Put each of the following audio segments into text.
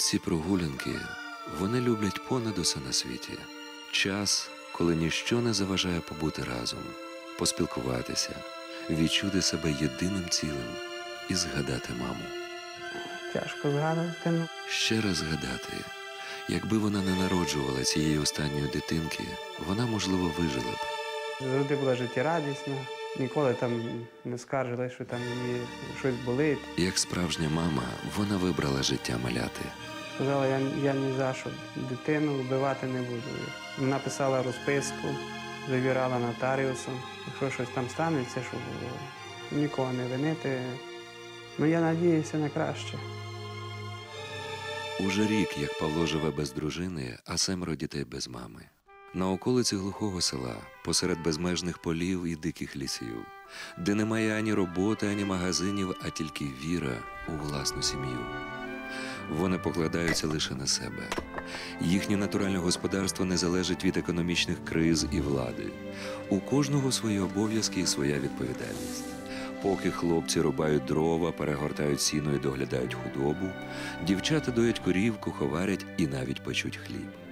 ці прогулянки вони люблять понад усе на світі. Час, коли ніщо не заважає побути разом, поспілкуватися, відчути себе єдиним цілим і згадати маму. Тяжко згадувати, ну. Ще раз згадати, якби вона не народжувала цієї останньої дитинки, вона, можливо, вижила б. Завжди була життєрадісна, ніколи там не скаржилась, що там її щось болить. Як справжня мама, вона вибрала життя маляти. Сказала, я, я ні за що дитину вбивати не буду. Вона писала розписку, завірала нотаріусом. Якщо щось там станеться, щоб нікого не винити. Ну я надіюся на краще. Уже рік, як Павло живе без дружини, а семеро дітей без мами. На околиці глухого села, посеред безмежних полів і диких лісів, де немає ані роботи, ані магазинів, а тільки віра у власну сім'ю. Вони покладаються лише на себе. Їхнє натуральне господарство не залежить від економічних криз і влади. У кожного свої обов'язки і своя відповідальність. Поки хлопці рубають дрова, перегортають сіно і доглядають худобу, дівчата доять корів, куховарять і навіть печуть хліб.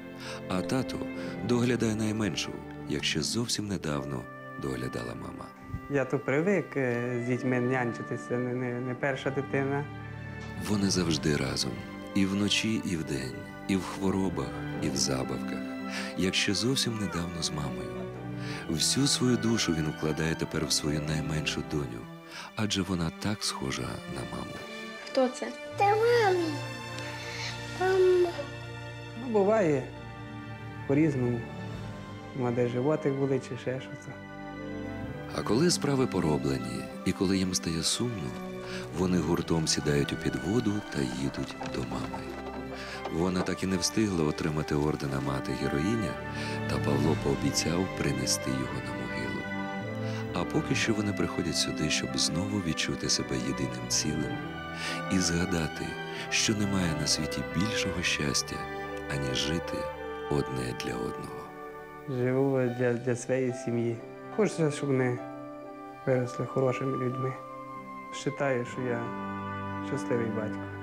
А тато доглядає найменшу, як ще зовсім недавно доглядала мама. Я то привик е, з дітьми нянчитися, не, не, не перша дитина. Вони завжди разом, і вночі, і вдень, і в хворобах, і в забавках, як ще зовсім недавно з мамою. Всю свою душу він вкладає тепер в свою найменшу доню, адже вона так схожа на маму. Хто це? Та мамі. Мама. Ну, буває по-різному. Може, животик були чи ще щось. А коли справи пороблені, і коли їм стає сумно, вони гуртом сідають у підводу та їдуть до мами. Вона так і не встигла отримати ордена мати героїня, та Павло пообіцяв принести його на могилу. А поки що вони приходять сюди, щоб знову відчути себе єдиним цілим і згадати, що немає на світі більшого щастя, ані жити одне для одного. Живу для для своєї сім'ї. Хочеться, щоб вони виросли хорошими людьми. Вважаю, що я щасливий батько.